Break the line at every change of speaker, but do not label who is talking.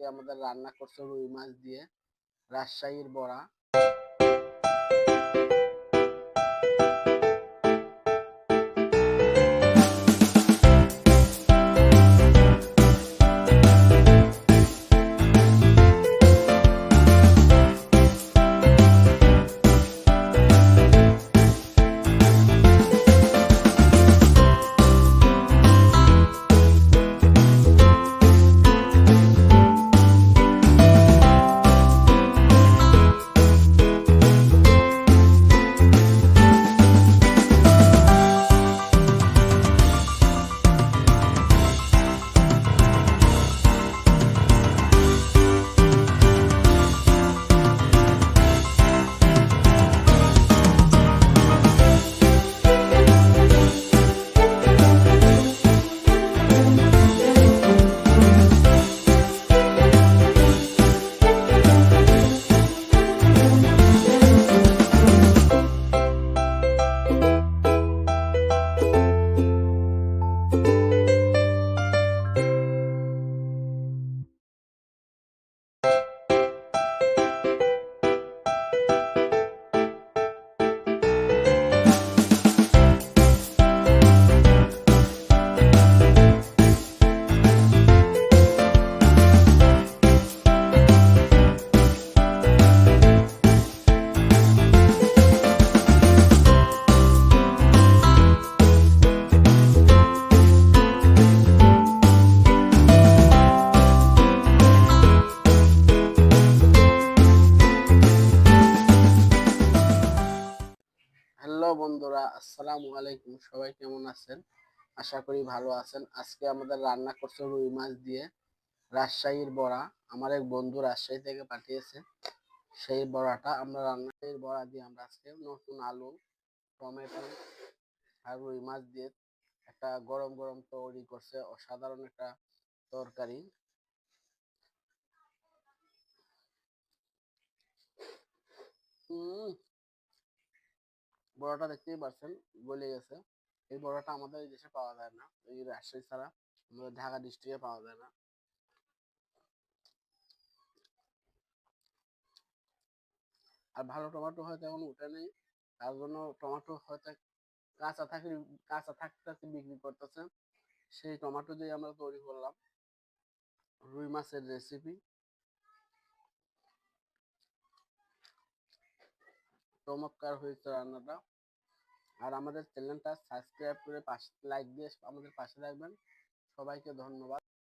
আজকে আমাদের রান্না করছে রুই মাছ দিয়ে রাজশাহীর বড়া। বন্ধুরা, আসসালামু আলাইকুম। সবাই কেমন আছেন? আশা করি ভালো আছেন। আজকে আমাদের রান্না করছে রুই মাছ দিয়ে রাজশাহীর বড়া। আমার এক বন্ধু রাজশাহী থেকে পাঠিয়েছে সেই বড়াটা। আমরা রান্নার বড়া দিয়ে আমরা আজকে নতুন আলু, টমেটো আর রুই মাছ দিয়ে একটা গরম গরম তৈরি করছে। অসাধারণ একটা তরকারি। বড়াটা দেখতেই পাচ্ছেন গলে গেছে। এই বড়াটা আমাদের এই দেশে পাওয়া যায় না, এই রাজশাহী ছাড়া আমাদের ঢাকা ডিস্ট্রিক্টে পাওয়া যায় না। আর ভালো টমেটো হয়তো এখন উঠে নেই, তার জন্য টমেটো হয়তো কাঁচা থাকে কাঁচা থাকতে থাকতে বিক্রি করতেছে। সেই টমেটো দিয়ে আমরা তৈরি করলাম রুই মাছের রেসিপি চমৎকার হয়েছে রান্নাটা। আর আমাদের চ্যানেলটা সাবস্ক্রাইব করে পাশে লাইক দিয়ে আমাদের পাশে রাখবেন সবাইকে ধন্যবাদ।